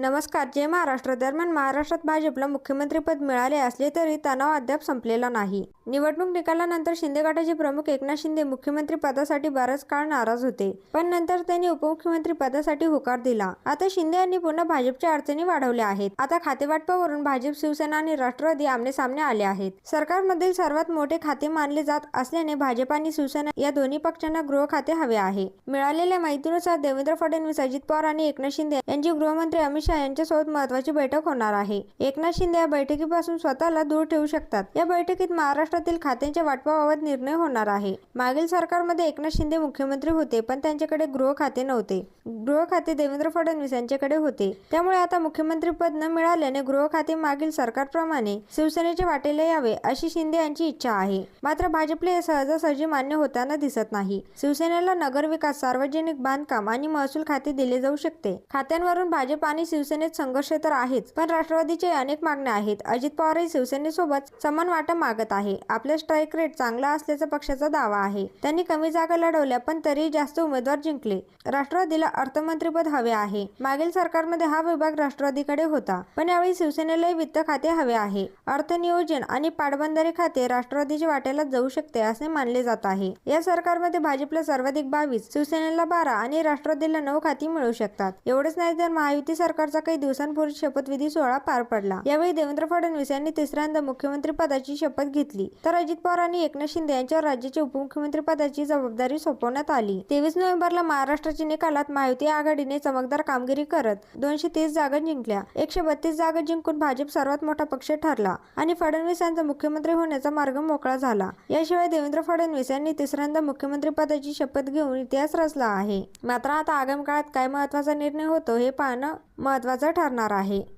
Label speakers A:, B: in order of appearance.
A: नमस्कार जय महाराष्ट्र दरम्यान महाराष्ट्रात भाजपला मुख्यमंत्रीपद मिळाले असले तरी तणाव अद्याप संपलेला नाही. निवडणूक निकालानंतर शिंदे गटाचे प्रमुख एकनाथ शिंदे मुख्यमंत्री पदासाठी बराच काळ नाराज होते. पण नंतर त्यांनी उपमुख्यमंत्री पदासाठी होकार दिला. आता शिंदे यांनी पुन्हा भाजपच्या अडचणी वाढवल्या आहेत. आता खातेवाटपावरून भाजप शिवसेना आणि राष्ट्रवादी आमने सामने आले आहेत. सरकारमधील सर्वात मोठे खाते मानले जात असल्याने भाजप आणि शिवसेना या दोन्ही पक्षांना गृह खाते हवे आहे. मिळालेल्या माहितीनुसार देवेंद्र फडणवीस अजित पवार आणि एकनाथ शिंदे यांची गृहमंत्री अमित शहा यांच्यासोबत महत्वाची बैठक होणार आहे. एकनाथ शिंदे या बैठकीपासून स्वतःला दूर ठेवू शकतात. या बैठकीत महाराष्ट्रातील खात्यांच्या वाटपाबाबत निर्णय होणार आहे. मागील सरकारमध्ये एकनाथ शिंदे मुख्यमंत्री होते पण त्यांच्याकडे गृह खाते नव्हते. गृह खाते देवेंद्र फडणवीस यांच्याकडे होते. त्यामुळे आता मुख्यमंत्री पद न मिळाल्याने गृह खाते मागील सरकारप्रमाणे शिवसेनेचे वाटेला यावे अशी शिंदे यांची इच्छा आहे. मात्र भाजपला हे सहजासहजी मान्य होताना दिसत नाही. शिवसेनेला नगरविकास सार्वजनिक बांधकाम आणि महसूल खाते दिले जाऊ शकते. खात्यांवरून भाजप आणि शिवसेनेत संघर्ष तर आहेच पण राष्ट्रवादीचे अनेक मागण्या आहेत. अजित पवारही शिवसेनेसोबत समान वाटप मागत आहे. आपला स्ट्राईक रेट चांगला असल्याचा पक्षाचा दावा आहे. त्यांनी कमी जागा लढवल्या पण तरीही जास्त उमेदवार जिंकले. राष्ट्रवादीला अर्थमंत्रीपद हवे आहे. मागील सरकारमध्ये हा विभाग राष्ट्रवादीकडे होता पण यावेळी शिवसेनेलाही वित्त खाते हवे आहे. अर्थनियोजन आणि पाटबंधारे खाते राष्ट्रवादीच्या वाट्याला जाऊ शकते असे मानले जात आहे. या सरकारमध्ये भाजपला सर्वाधिक बावीस शिवसेनेला बारा आणि राष्ट्रवादीला नऊ खाती मिळू शकतात. एवढेच नाही तर महायुती सरकार सरकारचा काही दिवसांपूर्वी शपथविधी सोहळा पार पडला. यावेळी देवेंद्र फडणवीस यांनी तिसऱ्यांदा मुख्यमंत्री पदाची शपथ घेतली. तर अजित पवार आणि एकनाथ शिंदे यांच्यावर राज्याच्या उपमुख्यमंत्री पदाची जबाबदारी सोपवण्यात आली. तेवीस नोव्हेंबरला महाराष्ट्राच्या निकालात महायुती आघाडीने चमकदार कामगिरी करत दोनशे तीस जागा जिंकल्या. एकशे बत्तीस जागा जिंकून भाजप सर्वात मोठा पक्ष ठरला आणि फडणवीस यांचा मुख्यमंत्री होण्याचा मार्ग मोकळा झाला. याशिवाय देवेंद्र फडणवीस यांनी तिसऱ्यांदा मुख्यमंत्री पदाची शपथ घेऊन इतिहास रचला आहे. मात्र आता आगामी काळात काय महत्त्वाचा निर्णय होतो हे पाहणं महत्त्वाचा ठरणार आहे.